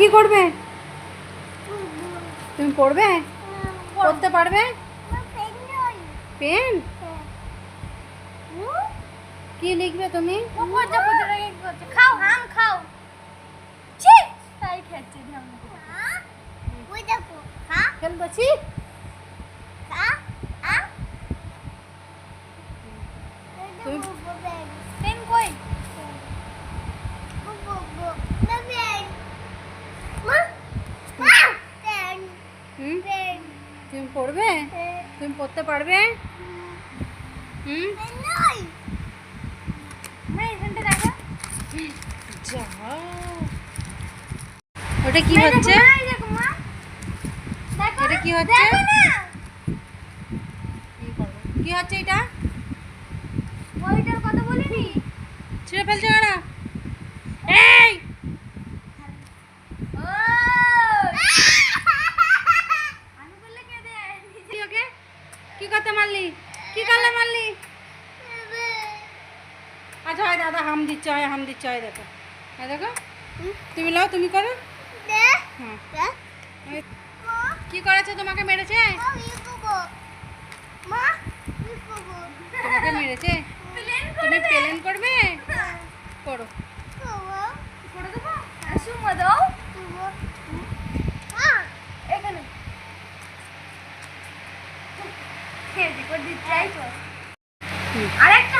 কি করবে? তুমি পড়বে? পড়তে পারবে? পেন? কি লিখবে তুমি? খাও আম খাও। তাই খাচ্ছে ধ্যান ওই দেখো খা ফেলবছি খা আ তুমি পেন কই হুম তুমি পড়বে? তুমি পড়তে পারবে? হুম? ওটা কি হচ্ছে? এটা কি হচ্ছে? কি করব? কি হচ্ছে এটা? ওইটার কথা বলিনি। ছিঁড়ে ফেলছে ওরা এই আমি বললে কে দে কি ওকে কি করতে মারলি কি করলে মারলি আচ্ছা হয় দাদা হাম দিচ্ছে হয় হাম দিচ্ছে হয় দেখো। হ্যাঁ দেখো। তুমি লাও তুমি করো। হ্যাঁ। কি করেছে? তোমাকে মেরেছে? তোমাকে মেরেছে? তুমি প্লেন করবে? করো। করে দেবো? সুমা দাও। এখানে। হাম দাও আরেকটা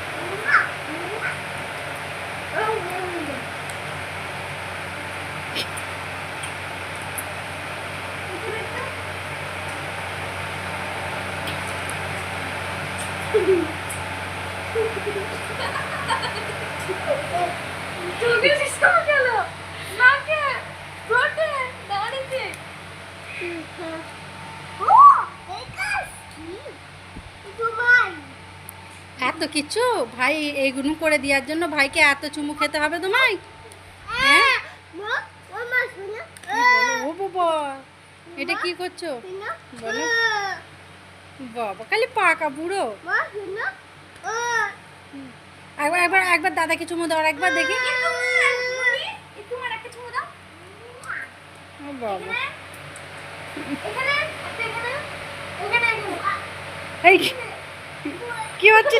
এত কিছু? ভাই এইগুলো করে দেওয়ার জন্য ভাইকে এত চুমু খেতে হবে তোমায়? হ্যাঁ? ও বাবা এটা কি করছ? বলো। বাবা খালি পাকা বুড়ো। একবার একবার একবার দাদাকে চুমু দাও আর একবার দেখি। বাবা। এই কি হচ্ছে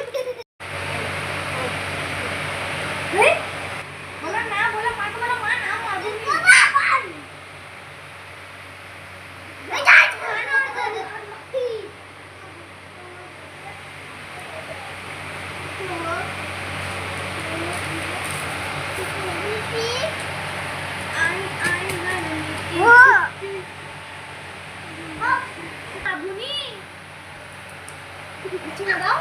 এই, বলো না, বলো, মাকে বলো, মা, না, মা, তুমি। ও, বাবুনি। কিছু না দাও